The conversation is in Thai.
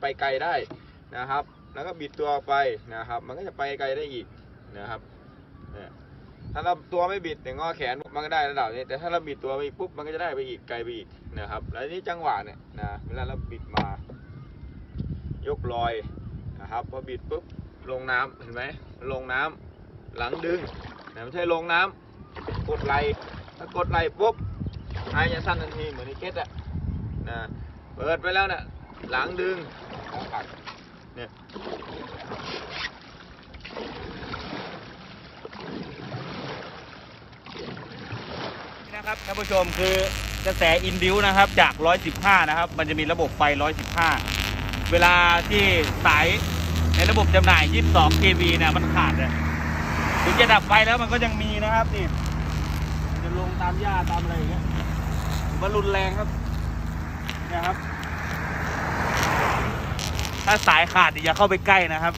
ไปไกลได้นะครับ แล้วก็บิดตัวไปนะครับ มันก็จะไปไกลได้อีกนะครับถ้าเราตัวไม่บิดเนี่ยงอแขนมันก็ได้ระดับนี้ แต่ถ้าเราบิดตัวไปปุ๊บมันก็จะได้ไปอีกไกลไปอีกนะครับ แล้วนี่จังหวะเนี่ยนะเวลาเราบิดมา ยกลอยนะครับพอบิดปุ๊บลงน้ำเห็นไหมลงน้ำหลังดึงนะไม่ใช่ลงน้ำกดไหลถ้ากดไหลปุ๊บไอจะสั้นทันทีเหมือนในเก็ตอะนะเปิดไปแล้วเนี่ยหลังดึง แล้วผลักเนี่ยนะครับท่านผู้ชมคือกระแสอินดิวนะครับจาก 115 นะครับ มันจะมีระบบไฟ 115 เวลาที่สายในระบบจำหน่าย 22 kV เนี่ยมันขาดอะถึงจะดับไฟแล้วมันก็ยังมีนะครับนี่จะลงตามหญ้าตามอะไรอย่างเงี้ยมันรุนแรงครับเนะครับ ถ้าสายขาดอย่าเข้าไปใกล้นะครับ